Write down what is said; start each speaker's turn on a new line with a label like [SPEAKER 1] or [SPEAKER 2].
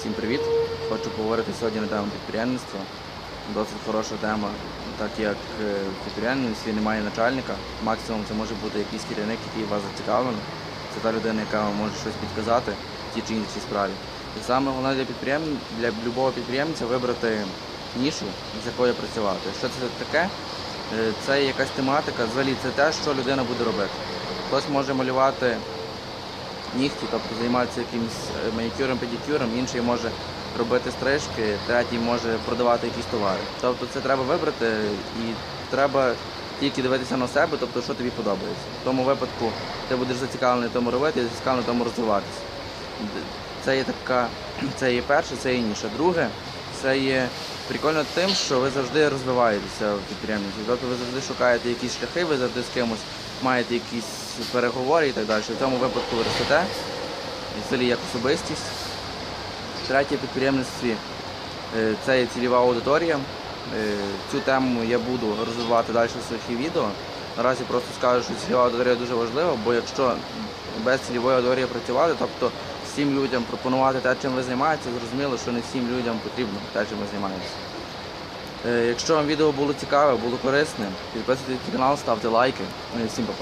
[SPEAKER 1] Всім привіт! Хочу поговорити сьогодні на тему підприємництва. Досить хороша тема, так як е, в підприємництві немає начальника. Максимум це може бути якийсь керівник, який вас зацікавлений. Це та людина, яка вам може щось підказати в тій чи іншій справі. І саме головне для підприєм... для будь-якого підприємця вибрати нішу, з якою працювати. Що це таке? Е, Це якась тематика, взагалі це те, що людина буде робити. Хтось може малювати нігті, тобто займатися якимось е, манікюром, педикюром, інший може робити стрижки, третій може продавати якісь товари. Тобто це треба вибрати і треба тільки дивитися на себе, тобто що тобі подобається. В тому випадку ти будеш зацікавлений тому робити і зацікавлений тому розвиватися. Це є така, це є перше, це є інше. Друге, це є прикольно тим, що ви завжди розвиваєтеся в підприємництві. Тобто ви завжди шукаєте якісь шляхи, ви завжди з кимось маєте якісь переговори і так далі. В цьому випадку ви ростете, взагалі як особистість. Третє підприємництві е, це є цільова аудиторія. Е, Цю тему я буду розвивати далі в своїх відео. Наразі просто скажу, що цільова аудиторія дуже важлива, бо якщо без цільової аудиторії працювати, тобто всім людям пропонувати те, чим ви займаєтеся, зрозуміло, що не всім людям потрібно те, чим ви займаєтеся. Е, Якщо вам відео було цікаве, було корисним, підписуйтесь на канал, ставте лайки. Ну всім па-па.